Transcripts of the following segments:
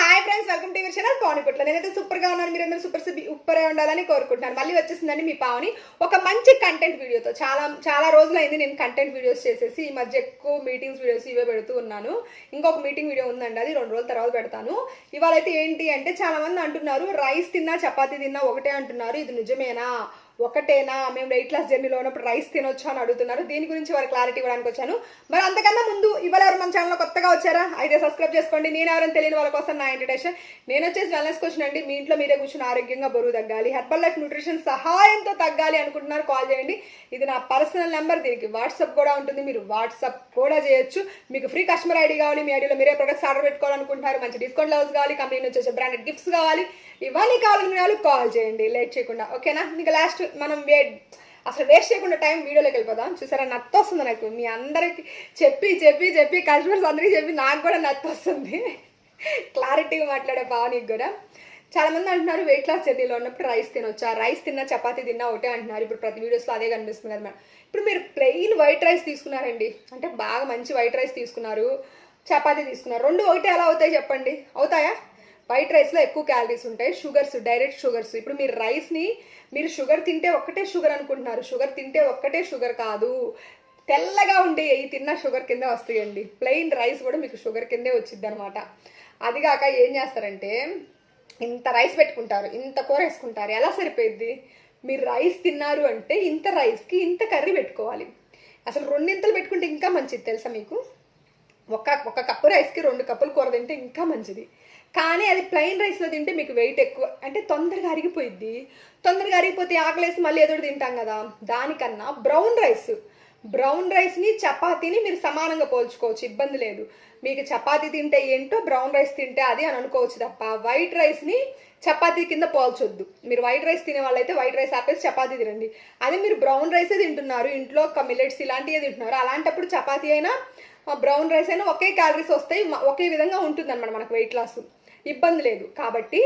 Hi friends welcome to channel పావనిపట్ల నేనైతే సూపర్గా ఉన్నాను మీరందరూ సూపర్ సూపర్ ఉండాలని కోరుకుంటున్నాను. మళ్ళీ వచ్చేసిందండి మీ పావని ఒక మంచి కంటెంట్ వీడియోతో చాలా చాలా రోజులైంది నేను కంటెంట్ వీడియోస్ చేసేసి ఈ మధ్య ఎక్కువ మీటింగ్స్ వీడియోస్ ఇవే పెడుతూ ఉన్నాను. ఇంకొక మీటింగ్ వీడియో ఉందండి అది రెండు రోజుల తర్వాత పెడతాను. ఇవాళ అయితే ఏంటి అంటే చాలామంది అంటున్నారు రైస్ తిన్నా చపాతీ తిన్నా ఒకటే అంటున్నారు ఇది నిజమేనా? ఒకటేనా? మేము వెయిట్ లాస్ జర్నీలో ఉన్నప్పుడు రైస్ తినొచ్చు అని అడుగుతున్నారు. దీని గురించి వారు క్లారిటీ ఇవ్వడానికి వచ్చాను. మరి అంతకన్నా ముందు ఇవాళ ఎవరు మన ఛానల్ కొత్తగా వచ్చారా? అయితే సబ్స్క్రైబ్ చేసుకోండి. నేను ఎవరైనా తెలియని వాళ్ళ కోసం నా ఇంట్రడక్షన్ నేను వచ్చేసి వెల్నెస్ క్వశ్చన్ అండి. మీ ఇంట్లో మీరే కూర్చుని ఆరోగ్యంగా బరువు తగ్గాలి హెర్బల్ లైఫ్ న్యూట్రిషన్ సహాయంతో తగ్గాలి అనుకుంటున్నారు. కాల్ చేయండి. ఇది నా పర్సనల్ నెంబర్ దీనికి వాట్సాప్ కూడా ఉంటుంది. మీరు వాట్సాప్ కూడా చేయొచ్చు. మీకు ఫ్రీ కస్టమర్ ఐడి కావాలి. మీ ఐడిలో మీరే ప్రొడక్ట్స్ ఆర్డర్ పెట్టుకోవాలనుకుంటున్నారు. మంచి డిస్కౌంట్ లవ్స్ కావాలి. కంపెనీ నుంచి వచ్చే బ్రాండెడ్ గిఫ్ట్స్ కావాలి. ఇవన్నీ కావాలనుకునే వాళ్ళు కాల్ చేయండి. లేట్ చేయకుండా. ఓకేనా ఇంకా లాస్ట్ మనం వే అసలు వేస్ట్ చేయకుండా టైం వీడియోలోకి వెళ్ళిపోదాం. చూసారా? నత్త వస్తుంది నాకు. మీ అందరికి చెప్పి చెప్పి చెప్పి కస్టమర్స్ అందరికీ చెప్పి నాకు కూడా నత్త వస్తుంది క్లారిటీగా మాట్లాడే భావనకి కూడా. చాలా మంది అంటున్నారు వెయిట్ లాస్ జర్నీలో ఉన్నప్పుడు రైస్ తినొచ్చా? రైస్ తిన్నా చపాతీ తిన్నా ఒకటే అంటున్నారు. ఇప్పుడు ప్రతి వీడియోస్లో అదే కనిపిస్తుంది కదా మేడం. ఇప్పుడు మీరు ప్లెయిన్ వైట్ రైస్ తీసుకున్నారండి. అంటే బాగా మంచి వైట్ రైస్ తీసుకున్నారు. చపాతీ తీసుకున్నారు. రెండు ఒకటే ఎలా అవుతాయి చెప్పండి? అవుతాయా? వైట్ రైస్లో ఎక్కువ క్యాలరీస్ ఉంటాయి షుగర్స్ డైరెక్ట్ షుగర్స్ ఇప్పుడు మీరు రైస్ని మీరు షుగర్ తింటే ఒక్కటే షుగర్ అనుకుంటున్నారు. షుగర్ తింటే ఒక్కటే షుగర్ కాదు. తెల్లగా ఉండే ఈ తిన్న షుగర్ కింద వస్తాయండి. ప్లెయిన్ రైస్ కూడా మీకు షుగర్ కిందే వచ్చింది అనమాట అదిగాక ఏం చేస్తారంటే ఇంత రైస్ పెట్టుకుంటారు ఇంత కూర వేసుకుంటారు ఎలా సరిపోయిద్ది? మీరు రైస్ తిన్నారు అంటే ఇంత రైస్కి ఇంత కర్రీ పెట్టుకోవాలి. అసలు రెండింతలు పెట్టుకుంటే ఇంకా మంచిది తెలుసా మీకు? ఒక ఒక కప్పు రైస్కి రెండు కప్పులు కూర తింటే ఇంకా మంచిది. కానీ అది ప్లెయిన్ రైస్లో తింటే మీకు వెయిట్ ఎక్కువ. అంటే తొందరగా అరిగిపోయిద్ది. తొందరగా అరిగిపోతే ఆకలేసి మళ్ళీ ఎదురు తింటాం కదా. దానికన్నా బ్రౌన్ రైస్ బ్రౌన్ రైస్ని చపాతీని మీరు సమానంగా పోల్చుకోవచ్చు. ఇబ్బంది లేదు. మీకు చపాతీ తింటే ఏంటో బ్రౌన్ రైస్ తింటే అది అని అనుకోవచ్చు తప్ప వైట్ రైస్ని చపాతీ కింద పోల్చొద్దు. మీరు వైట్ రైస్ తినే వాళ్ళైతే వైట్ రైస్ ఆపేసి చపాతీ తినండి. అదే మీరు బ్రౌన్ రైసే తింటున్నారు. ఇంట్లో మిల్లెట్స్ ఇలాంటివే తింటున్నారు. అలాంటప్పుడు చపాతీ అయినా బ్రౌన్ రైస్ అయినా ఒకే క్యాలరీస్ వస్తాయి. ఒకే విధంగా ఉంటుంది అనమాట మనకు వెయిట్ లాస్ ఇబ్బంది లేదు. కాబట్టి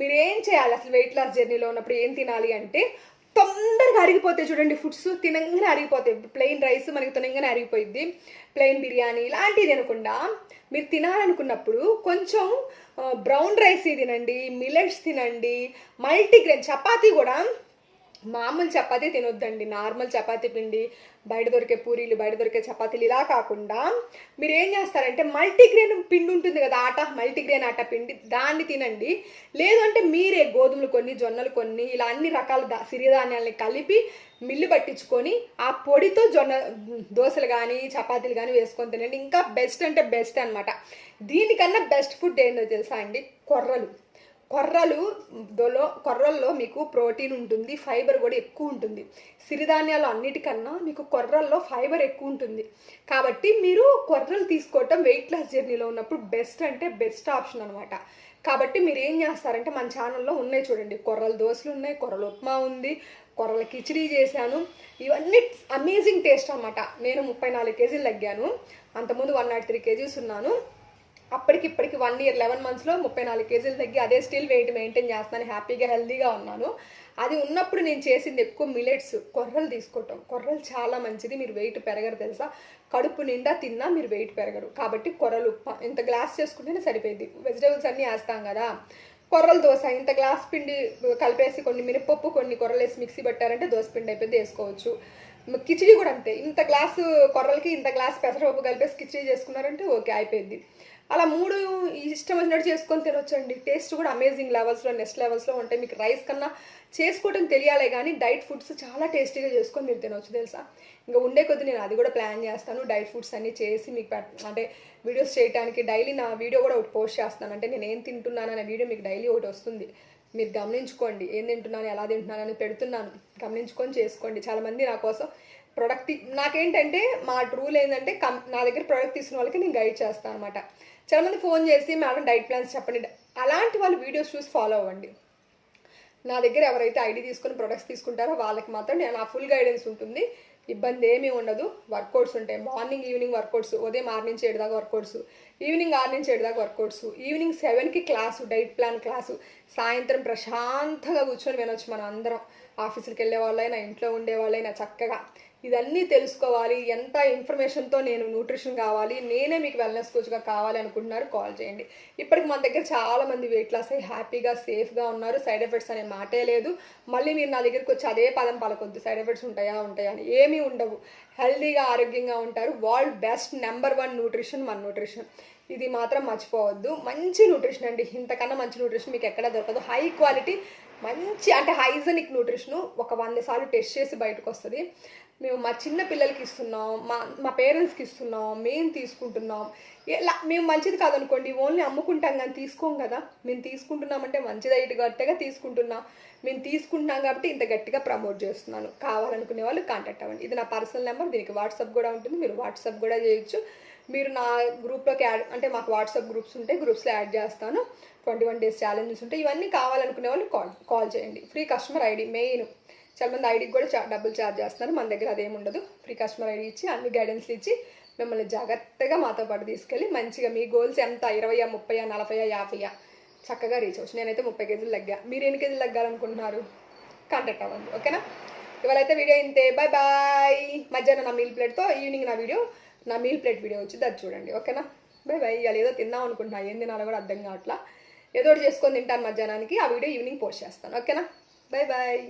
మీరు ఏం చేయాలి? అసలు వెయిట్ లాస్ జర్నీలో ఉన్నప్పుడు ఏం తినాలి అంటే తొందరగా అరిగిపోతాయి చూడండి ఫుడ్స్ తినంగానే అరిగిపోతాయి. ప్లెయిన్ రైస్ మనకి తినంగానే అరిగిపోయింది ప్లెయిన్ బిర్యానీ ఇలాంటివి తినకుండా మీరు తినాలనుకున్నప్పుడు కొంచెం బ్రౌన్ రైస్ తినండి మిలెట్స్ తినండి మల్టీగ్రెయిన్ చపాతీ కూడా మామూలు చపాతీ తినొద్దండి. నార్మల్ చపాతీ పిండి బయట దొరికే పూరీలు బయట దొరికే చపాతీలు ఇలా కాకుండా మీరు ఏం చేస్తారంటే మల్టీగ్రెయిన్ పిండి ఉంటుంది కదా ఆట మల్టీగ్రెయిన్ ఆట పిండి దాన్ని తినండి. లేదు అంటే మీరే గోధుమలు కొన్ని జొన్నలు కొన్ని ఇలా అన్ని రకాల దా సిరిధాన్యాలని కలిపి మిల్లు పట్టించుకొని ఆ పొడితో జొన్న దోశలు కానీ చపాతీలు కానీ వేసుకొని తినండి. ఇంకా బెస్ట్ అంటే బెస్ట్ అనమాట దీనికన్నా బెస్ట్ ఫుడ్ ఏంటో తెలుసా అండి? కొర్రలు. కొర్రలు దొలో కొర్రల్లో మీకు ప్రోటీన్ ఉంటుంది ఫైబర్ కూడా ఎక్కువ ఉంటుంది. సిరిధాన్యాలు అన్నిటికన్నా మీకు కొర్రల్లో ఫైబర్ ఎక్కువ ఉంటుంది. కాబట్టి మీరు కొర్రలు తీసుకోవటం వెయిట్ లాస్ జర్నీలో ఉన్నప్పుడు బెస్ట్ అంటే బెస్ట్ ఆప్షన్ అనమాట కాబట్టి మీరు ఏం చేస్తారంటే మన ఛానల్లో ఉన్నాయి చూడండి. కొర్రల దోశలు ఉన్నాయి కొర్రల ఉప్మా ఉంది కొర్రల కిచిడీ చేశాను. ఇవన్నీ అమేజింగ్ టేస్ట్ అనమాట నేను ముప్పై నాలుగు కేజీలు తగ్గాను. అంతకుముందు వన్ నాట్ త్రీ కేజీస్ ఉన్నాను. అప్పటికి ఇప్పటికి వన్ ఇయర్ లెవెన్ మంత్స్లో ముప్పై నాలుగు కేజీలు తగ్గి అదే స్టిల్ వెయిట్ మెయింటైన్ చేస్తాను హ్యాపీగా హెల్తీగా ఉన్నాను. అది ఉన్నప్పుడు నేను చేసింది ఎక్కువ మిలెట్స్ కొర్రలు తీసుకోవటం. కొర్రలు చాలా మంచిది మీరు వెయిట్ పెరగరు తెలుసా? కడుపు నిండా తిన్నా మీరు వెయిట్ పెరగరు. కాబట్టి కొర్రలు ఉప్ప ఇంత గ్లాస్ చేసుకుంటేనే సరిపోయింది. వెజిటేబుల్స్ అన్నీ వేస్తాం కదా. కొర్రలు దోశ ఇంత గ్లాస్ పిండి కలిపేసి కొన్ని మినపప్పు కొన్ని కొర్రలు వేసి మిక్సీ పెట్టారంటే దోశ పిండి అయిపోయింది వేసుకోవచ్చు. కిచిడి కూడా అంతే. ఇంత గ్లాసు కొర్రలకి ఇంత గ్లాస్ పెసరపప్పు కలిపేసి కిచిడి చేసుకున్నారంటే ఓకే అయిపోయింది. అలా మూడు ఇష్టం వచ్చినట్టు చేసుకొని తినొచ్చండి. టేస్ట్ కూడా అమేజింగ్ లెవెల్స్లో నెక్స్ట్ లెవెల్స్లో ఉంటాయి. మీకు రైస్ కన్నా చేసుకోవటం తెలియాలే కానీ డైట్ ఫుడ్స్ చాలా టేస్టీగా చేసుకొని మీరు తినొచ్చు తెలుసా? ఇంకా ఉండే కొద్ది నేను అది కూడా ప్లాన్ చేస్తాను. డైట్ ఫుడ్స్ అన్నీ చేసి మీకు అంటే వీడియోస్ చేయడానికి డైలీ నా వీడియో కూడా ఒకటి పోస్ట్ చేస్తాను అంటే నేను ఏం తింటున్నాను అనే వీడియో మీకు డైలీ ఒకటి వస్తుంది. మీరు గమనించుకోండి. ఏం తింటున్నాను ఎలా తింటున్నాను అని పెడుతున్నాను. గమనించుకొని చేసుకోండి. చాలామంది నా కోసం ప్రొడక్ట్ నాకేంటంటే మా రూల్ ఏంటంటే కం నా దగ్గర ప్రోడక్ట్ తీసుకున్న వాళ్ళకి నేను గైడ్ చేస్తాను అనమాట చాలామంది ఫోన్ చేసి మేడం డైట్ ప్లాన్స్ చెప్పండి. అలాంటి వాళ్ళు వీడియోస్ చూసి ఫాలో అవ్వండి. నా దగ్గర ఎవరైతే ఐడి తీసుకుని ప్రొడక్ట్స్ తీసుకుంటారో వాళ్ళకి మాత్రం నేను నా ఫుల్ గైడెన్స్ ఉంటుంది. ఇబ్బంది ఏమీ ఉండదు. వర్కౌట్స్ ఉంటాయి. Morning evening workouts. ఉదయం ఆరు నుంచి ఏడు దాకా వర్కౌట్స్. ఈవినింగ్ ఆరు నుంచి ఏడు దాకా వర్కౌట్స్. ఈవినింగ్ సెవెన్కి క్లాసు డైట్ ప్లాన్ క్లాసు. సాయంత్రం ప్రశాంతంగా కూర్చొని వినొచ్చు మనం అందరం. ఆఫీసులకు వెళ్ళే వాళ్ళైనా ఇంట్లో ఉండే వాళ్ళైనా చక్కగా. ఇదన్నీ తెలుసుకోవాలి ఎంత ఇన్ఫర్మేషన్తో నేను న్యూట్రిషన్ కావాలి నేనే మీకు వెల్నెస్ కోచ్గా కావాలి అనుకుంటున్నారు కాల్ చేయండి. ఇప్పటికి మన దగ్గర చాలా మంది వెయిట్ లాస్ అయ్యి హ్యాపీగా సేఫ్గా ఉన్నారు సైడ్ ఎఫెక్ట్స్ అనే మాటే లేదు. మళ్ళీ మీరు నా దగ్గరికి వచ్చి అదే పదం పలకొద్దు సైడ్ ఎఫెక్ట్స్ ఉంటాయా ఉంటాయా అని. ఏమీ ఉండవు. హెల్దీగా ఆరోగ్యంగా ఉంటారు. World best number one nutrition మన న్యూట్రిషన్. ఇది మాత్రం మర్చిపోవద్దు. మంచి న్యూట్రిషన్ అండి. ఇంతకన్నా మంచి న్యూట్రిషన్ మీకు ఎక్కడ దొరకదు. హై క్వాలిటీ మంచి అంటే హైజెనిక్ న్యూట్రిషన్ ఒక వంద సార్లు టెస్ట్ చేసి బయటకు వస్తుంది మేము మా చిన్న పిల్లలకి ఇస్తున్నాం మా మా పేరెంట్స్కి ఇస్తున్నాం మేము తీసుకుంటున్నాం. ఎలా మేము మంచిది కాదనుకోండి ఓన్లీ అమ్ముకుంటాం కానీ తీసుకోం కదా. మేము తీసుకుంటున్నామంటే మంచిది అయితే గట్టిగా తీసుకుంటున్నాం. మేము తీసుకుంటున్నాం కాబట్టి ఇంత గట్టిగా ప్రమోట్ చేస్తున్నాను. కావాలనుకునే వాళ్ళు కాంటాక్ట్ అవ్వండి. ఇది నా పర్సనల్ నెంబర్ దీనికి వాట్సాప్ కూడా ఉంటుంది. మీరు వాట్సాప్ కూడా చేయొచ్చు. మీరు నా గ్రూప్లోకి యాడ్ అంటే మాకు వాట్సాప్ గ్రూప్స్ ఉంటే గ్రూప్స్లో యాడ్ చేస్తాను. ట్వంటీ వన్ డేస్ ఛాలెంజెస్ ఉంటాయి ఇవన్నీ కావాలనుకునే వాళ్ళు కాల్ కాల్ చేయండి. Free customer ID main. చాలా మంది ఐడికి కూడా చా డబ్బులు ఛార్జ్ చేస్తున్నారు. మన దగ్గర అదేం ఉండదు. ఫ్రీ కస్టమర్ ఐడి ఇచ్చి అన్ని గైడెన్స్లు ఇచ్చి మిమ్మల్ని జాగ్రత్తగా మాతో పాటు తీసుకెళ్ళి మంచిగా మీ గోల్స్ ఎంత? ఇరవయా ముప్పై నలభయా యాభైయా? చక్కగా రీచ్ అవచ్చు నేనైతే ముప్పై కేజీలు తగ్గా మీరు ఎన్ని కేజీలు తగ్గాలనుకుంటున్నారు కాంటాక్ట్ అవ్వండి. ఓకేనా? ఇవాళ అయితే వీడియో ఇంతే. బాయ్ బాయ్ మధ్యాహ్నం నా మీల్ ప్లేట్తో ఈవినింగ్ నా వీడియో నా మీల్ ప్లేట్ వీడియో వచ్చింది అది చూడండి ఓకేనా? బై బై ఇవాళ ఏదో తిందాం అనుకుంటున్నా ఏం తినాలో కూడా అర్థం కావట్లా. ఏదో ఒకటి చేసుకొని తింటాను మధ్యాహ్నానికి ఆ వీడియో ఈవినింగ్ పోస్ట్ చేస్తాను ఓకేనా? Bye bye.